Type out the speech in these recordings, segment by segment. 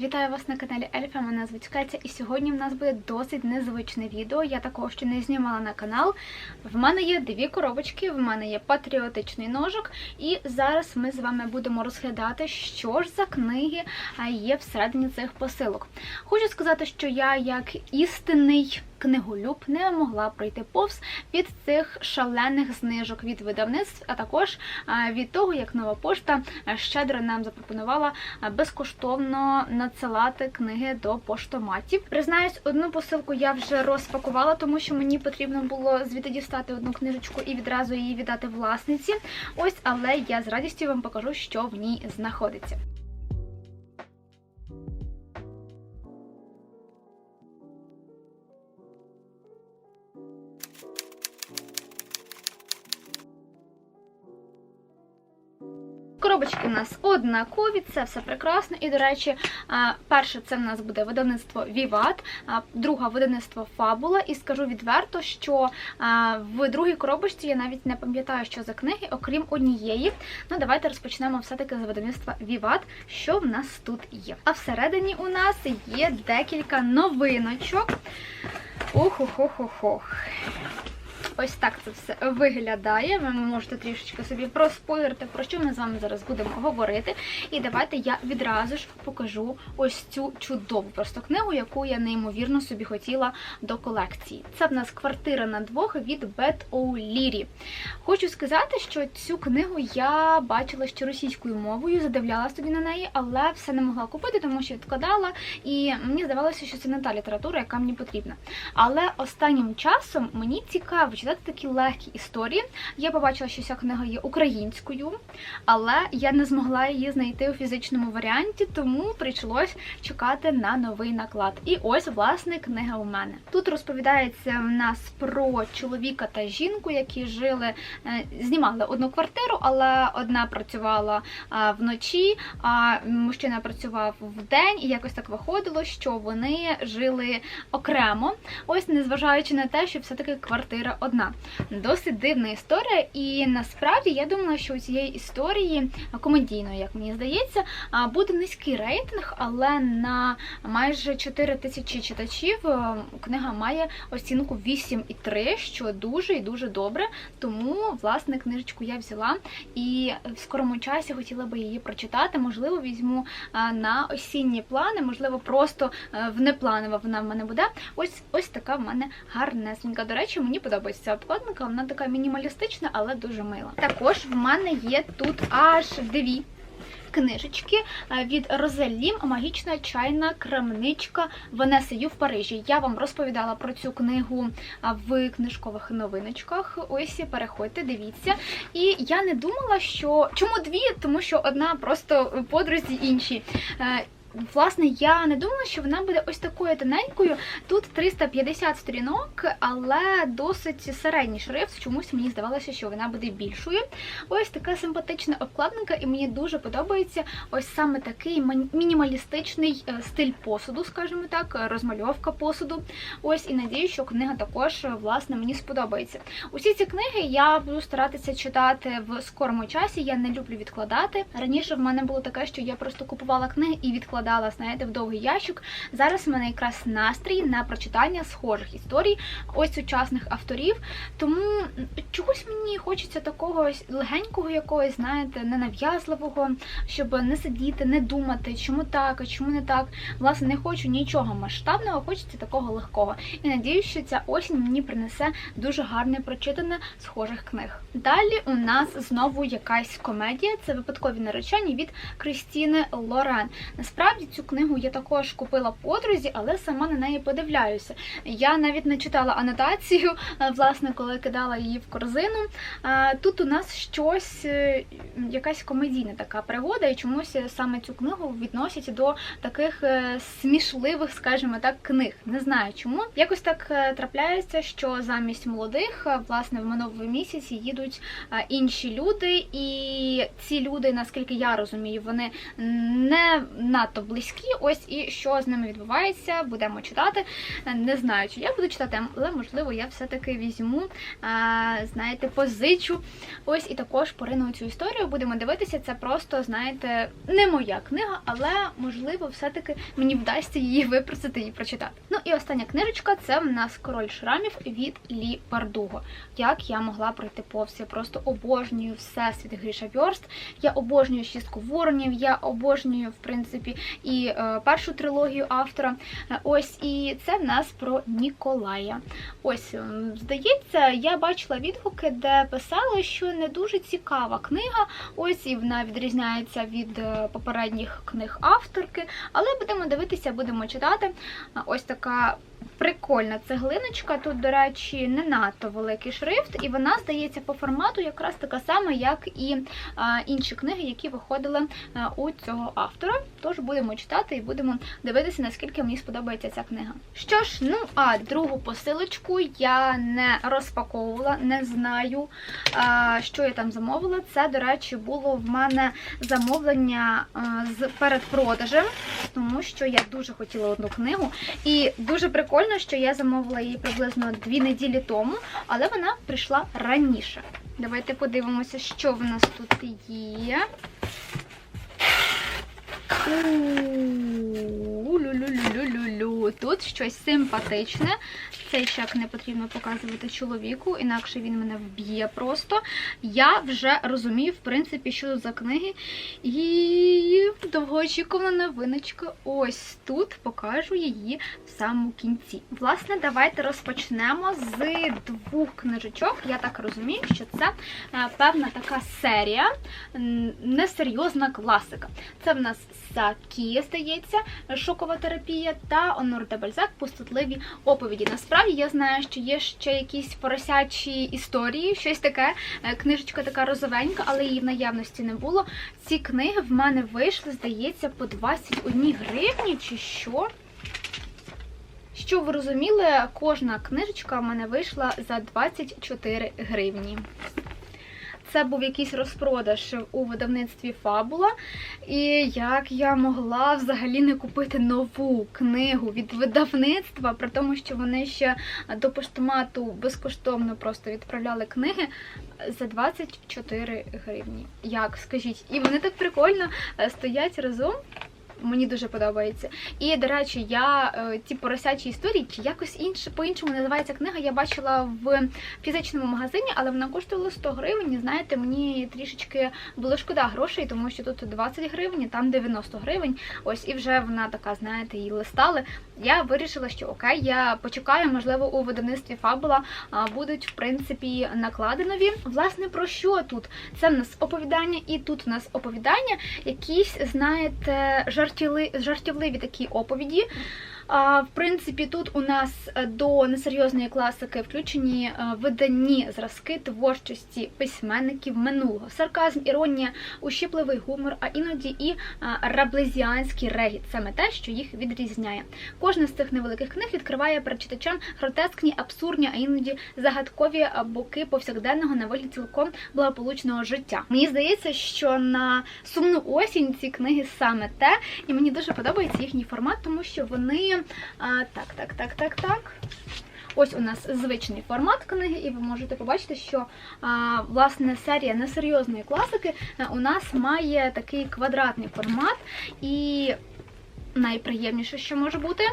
Вітаю вас на каналі Ельфа. Мене звуть Катя, і сьогодні в нас буде досить незвичне відео. Я такого ще не знімала на канал. В мене є дві коробочки, в мене є патріотичний ножик, і зараз ми з вами будемо розглядати, що ж за книги є всередині цих посилок. Хочу сказати, що я, як істинний книголюб, не могла пройти повз від цих шалених знижок від видавництв, а також від того, як нова пошта щедро нам запропонувала безкоштовно надсилати книги до поштоматів. Признаюсь, одну посилку я вже розпакувала, тому що мені потрібно було звідти дістати одну книжечку і відразу її віддати власниці. Ось, але я з радістю вам покажу, що в ній знаходиться. Коробочки у нас однакові, це все прекрасно. І, до речі, перше це в нас буде видавництво Віват, друга видавництво Фабула. І скажу відверто, що в другій коробочці я навіть не пам'ятаю, що за книги, окрім однієї. Ну, давайте розпочнемо все-таки з видавництва Віват, що в нас тут є. А всередині у нас є декілька новиночок. Ох-ох-ох-ох. Ось так це все виглядає. Ви можете трішечки собі проспойлерити, про що ми з вами зараз будемо говорити. І давайте я відразу ж покажу ось цю чудову просто книгу, яку я неймовірно собі хотіла до колекції. Це в нас квартира на двох від Бет О'Лірі. Хочу сказати, що цю книгу я бачила ще російською мовою, задивлялась тоді на неї, але все не могла купити, тому що відкладала. І мені здавалося, що це не та література, яка мені потрібна. Але останнім часом мені цікаво читати такі легкі історії. Я побачила, що ця книга є українською, але я не змогла її знайти у фізичному варіанті, тому прийшлось чекати на новий наклад. І ось, власне, книга у мене. Тут розповідається в нас про чоловіка та жінку, які жили, е, знімали одну квартиру, але одна працювала вночі, а мужчина працював вдень, і якось так виходило, що вони жили окремо. Ось незважаючи на те, що все-таки квартира одна. Досить дивна історія, і насправді я думала, що у цієї історії комедійної, як мені здається, буде низький рейтинг, але на майже 4 тисячі читачів книга має оцінку 8,3, що дуже і дуже добре. Тому, власне, книжечку я взяла і в скорому часі хотіла би її прочитати. Можливо, візьму на осінні плани, можливо, просто в непланове вона в мене буде. Ось ось така в мене гарнесенька. До речі, мені подобається ця обкладинка, вона така мінімалістична, але дуже мила. Також в мене є тут аж дві. Книжечки е, від Розелім Магічна чайна крамничка Венеси Ю в Парижі. Я вам розповідала про цю книгу в книжкових новиночках. Ось переходьте, дивіться. І я не думала, що чому дві, тому що одна просто подрузі інші. Е, Власне, я не думала, що вона буде ось такою тоненькою. Тут 350 сторінок, але досить середній шрифт. Чомусь мені здавалося, що вона буде більшою. Ось така симпатична обкладинка, і мені дуже подобається ось саме такий мінімалістичний е, стиль посуду, скажімо так, розмальовка посуду. Ось і надію, що книга також власне мені сподобається. Усі ці книги я буду старатися читати в скорому часі. Я не люблю відкладати. Раніше в мене було таке, що я просто купувала книги і відкладала відкладала, знаєте, в довгий ящик. Зараз в мене якраз настрій на прочитання схожих історій, ось сучасних авторів. Тому чогось хочеться такого легенького якогось, знаєте, ненав'язливого, щоб не сидіти, не думати, чому так, а чому не так. Власне, не хочу нічого масштабного, хочеться такого легкого. І надіюсь, що ця осінь мені принесе дуже гарне прочитане схожих книг. Далі у нас знову якась комедія. Це випадкові наречені від Кристіни Лорен. Насправді. Цю книгу я також купила подрузі, але сама на неї подивляюся. Я навіть не читала анотацію, власне, коли кидала її в корзину. Тут у нас щось, е, якась комедійна така пригода, і чомусь саме цю книгу відносять до таких е, смішливих, скажімо так, книг. Не знаю чому. Якось так е, трапляється, що замість молодих, власне, в минулому місяці їдуть інші люди, і ці люди, наскільки я розумію, вони не надто близькі. Ось і що з ними відбувається, будемо читати. Е, Не знаю, чи я буду читати, але можливо я все-таки візьму, е, знаєте, позичу. Ось і також порину цю історію. Будемо дивитися. Це просто, знаєте, не моя книга, але можливо, все-таки мені вдасться її випросити і прочитати. Ну і остання книжечка це в нас король шрамів від Лі Бардуго. Як я могла пройти повз? Я просто обожнюю всесвіт Гріша Вьорст. Я обожнюю шістку воронів, я обожнюю, в принципі, і е, першу трилогію автора. Ось і це в нас про Ніколая. Ось, здається, я бачила відгуки, де писали, що не дуже цікава книга. Ось і вона відрізняється від е, попередніх книг авторки. Але будемо дивитися, будемо читати. Ось така. Прикольна цеглиночка. Тут, до речі, не надто великий шрифт, і вона здається по формату якраз така сама, як і інші книги, які виходили у цього автора. Тож будемо читати і будемо дивитися, наскільки мені сподобається ця книга. Що ж, ну а другу посилочку я не розпаковувала, не знаю, що я там замовила. Це, до речі, було в мене замовлення з передпродажем, тому що я дуже хотіла одну книгу. І дуже прикольно, що я замовила її приблизно дві неділі тому, але вона прийшла раніше. Давайте подивимося, що в нас тут є. У-лю-лю-лю-лю-лю. Тут щось симпатичне. Цей чек не потрібно показувати чоловіку, інакше він мене вб'є просто. Я вже розумію, в принципі, що тут за книги. І довгоочікувана новиночка. Ось тут покажу її в самому кінці. Власне, давайте розпочнемо з двох книжечок. Я так розумію, що це е, певна така серія, несерйозна класика. Це в нас Сакі, здається, шокова терапія та Онор де Бальзак пустотливі оповіді. Насправді я знаю, що є ще якісь поросячі історії, щось таке. Е, Книжечка така розовенька, але її в наявності не було. Ці книги в мене вийшли, здається, по 21 гривні чи що. Щоб ви розуміли, кожна книжечка в мене вийшла за 24 гривні. Це був якийсь розпродаж у видавництві Фабула. І як я могла взагалі не купити нову книгу від видавництва, при тому, що вони ще до поштомату безкоштовно просто відправляли книги за 24 гривні. Як скажіть? І вони так прикольно е, стоять разом. Мені дуже подобається. І, до речі, я е, ті поросячі історії, чи якось інше по-іншому називається книга, я бачила в фізичному магазині, але вона коштувала 100 гривень. І знаєте, мені трішечки було шкода грошей, тому що тут 20 гривень, там 90 гривень. Ось і вже вона така, знаєте, її листали. Я вирішила, що окей, я почекаю, можливо, у видавництві Фабула будуть в принципі наклади нові. Власне, про що тут? Це в нас оповідання, і тут в нас оповідання, якісь, знаєте, жартівли, жартівливі такі оповіді. А, в принципі, тут у нас е, до несерйозної класики включені е, виданні зразки творчості письменників минулого. Сарказм, іронія, ущипливий гумор, а іноді і а, раблезіанський регіт саме те, що їх відрізняє. Кожна з цих невеликих книг відкриває перед читачем гротескні, абсурдні, а іноді загадкові боки повсякденного на вигляд цілком благополучного життя. Мені здається, що на сумну осінь ці книги саме те, і мені дуже подобається їхній формат, тому що вони а, так, так, так, так, так. Ось у нас звичний формат книги, і ви можете побачити, що а, власне серія несерйозної класики а, у нас має такий квадратний формат, і найприємніше, що може бути.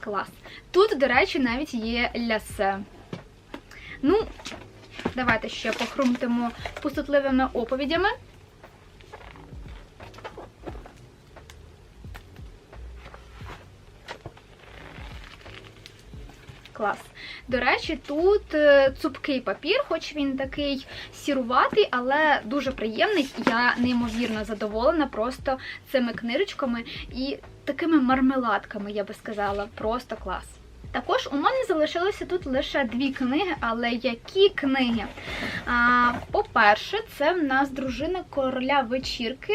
Клас. Тут, до речі, навіть є лясе. Ну, давайте ще похрумтимо пустотливими оповідями. Клас. До речі, тут е, цупкий папір, хоч він такий сіруватий, але дуже приємний. Я неймовірно задоволена просто цими книжечками і такими мармеладками, я би сказала. Просто клас. Також у мене залишилося тут лише дві книги, але які книги? По-перше, це в нас дружина короля вечірки.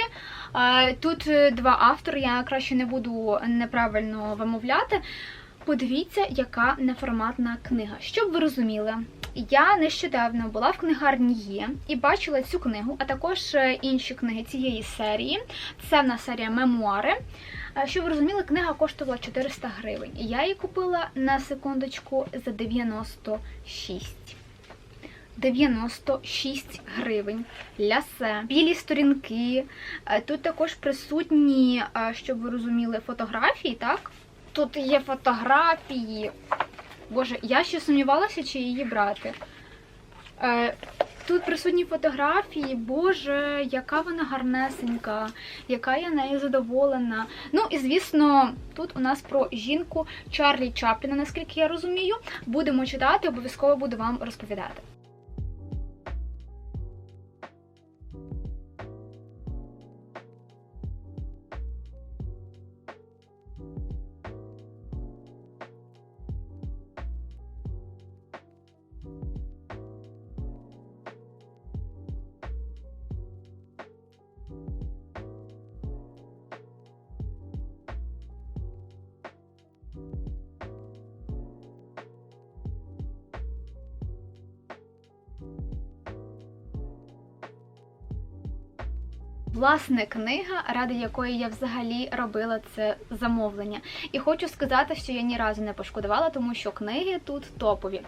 Тут е, два автори, я краще не буду неправильно вимовляти. Подивіться, яка неформатна книга. Щоб ви розуміли, Я нещодавно була в книгарні Є і бачила цю книгу, а також е, інші книги цієї серії. Це в нас серія мемуари. Е, Щоб ви розуміли, книга коштувала 400 гривень. Я її купила на секундочку за 96. 96 гривень. Лясе, білі сторінки. Е, Тут також присутні, щоб ви розуміли, фотографії, так? Тут є фотографії. Боже, я ще сумнівалася, чи її брати. Е, Тут присутні фотографії, боже, яка вона гарнесенька, яка я нею задоволена. Ну і звісно, тут у нас про жінку Чарлі Чапліна, наскільки я розумію. Будемо читати, обов'язково буду вам розповідати. Власне, книга, ради якої я взагалі робила це замовлення. І хочу сказати, що я ні разу не пошкодувала, тому що книги тут топові.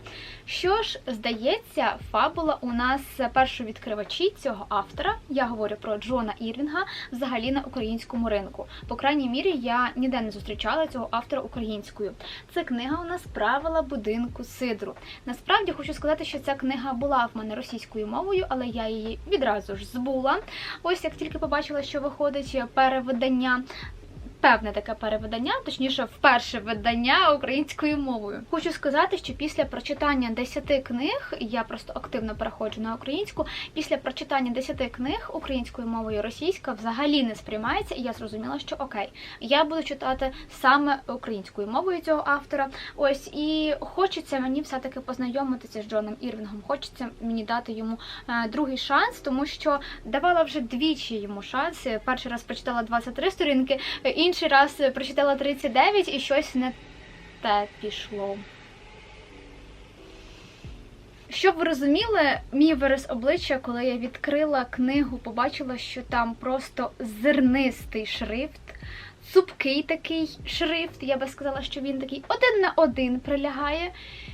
Що ж, здається, фабула у нас першовідкривачі цього автора. Я говорю про Джона Ірвінга взагалі на українському ринку. По крайній мірі, я ніде не зустрічала цього автора українською. Це книга у нас правила будинку Сидру. Насправді хочу сказати, що ця книга була в мене російською мовою, але я її відразу ж збула. Ось як тільки побачила, що виходить перевидання. Певне таке перевидання, точніше, вперше видання українською мовою. Хочу сказати, що після прочитання 10 книг, я просто активно переходжу на українську. Після прочитання 10 книг українською мовою російська взагалі не сприймається, і я зрозуміла, що окей, я буду читати саме українською мовою цього автора. Ось і хочеться мені все-таки познайомитися з Джоном Ірвінгом. Хочеться мені дати йому е, другий шанс, тому що давала вже двічі йому шанс. Перший раз прочитала 23 сторінки, інший раз прочитала 39 і щось не те пішло. Щоб ви розуміли, мій вираз обличчя, коли я відкрила книгу, побачила, що там просто зернистий шрифт, цупкий такий шрифт. Я би сказала, що він такий один на один прилягає.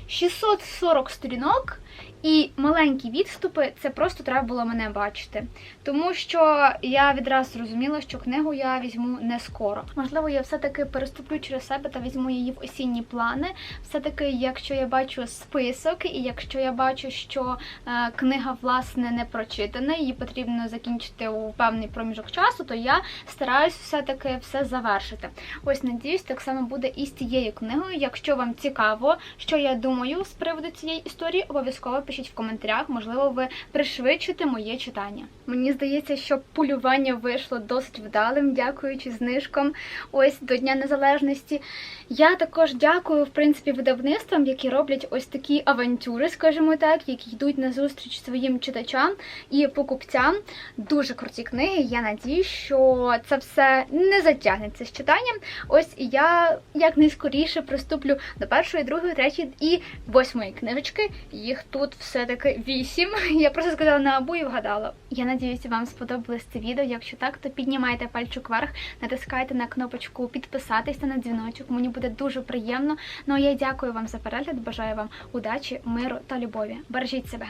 640 сторінок і маленькі відступи, це просто треба було мене бачити. Тому що я відразу зрозуміла, що книгу я візьму не скоро. Можливо, я все-таки переступлю через себе та візьму її в осінні плани. Все-таки, якщо я бачу список, і якщо я бачу, що е, книга власне не прочитана, її потрібно закінчити у певний проміжок часу, то я стараюсь все-таки все завершити. Ось надіюсь, так само буде і з цією книгою. Якщо вам цікаво, що я думаю з приводу цієї історії, обов'язково пишіть в коментарях. Можливо, ви пришвидшите моє читання. Мені здається, що полювання вийшло досить вдалим, дякуючи знижкам. Ось до Дня Незалежності. Я також дякую, в принципі, видавництвам, які роблять ось такі авантюри, скажімо так, які йдуть на зустріч своїм читачам і покупцям. Дуже круті книги. Я надію, що це все не затягнеться з читанням. Ось я якнайскоріше приступлю до першої, другої, третьої і восьмої книжечки. Їх тут все-таки вісім. Я просто сказала на абу і вгадала. Я надіюся, вам сподобалось це відео. Якщо так, то піднімайте пальчик вверх, натискайте на кнопочку підписатись та на дзвіночок. Мені буде дуже приємно. Ну а я дякую вам за перегляд. Бажаю вам удачі, миру та любові. Бережіть себе.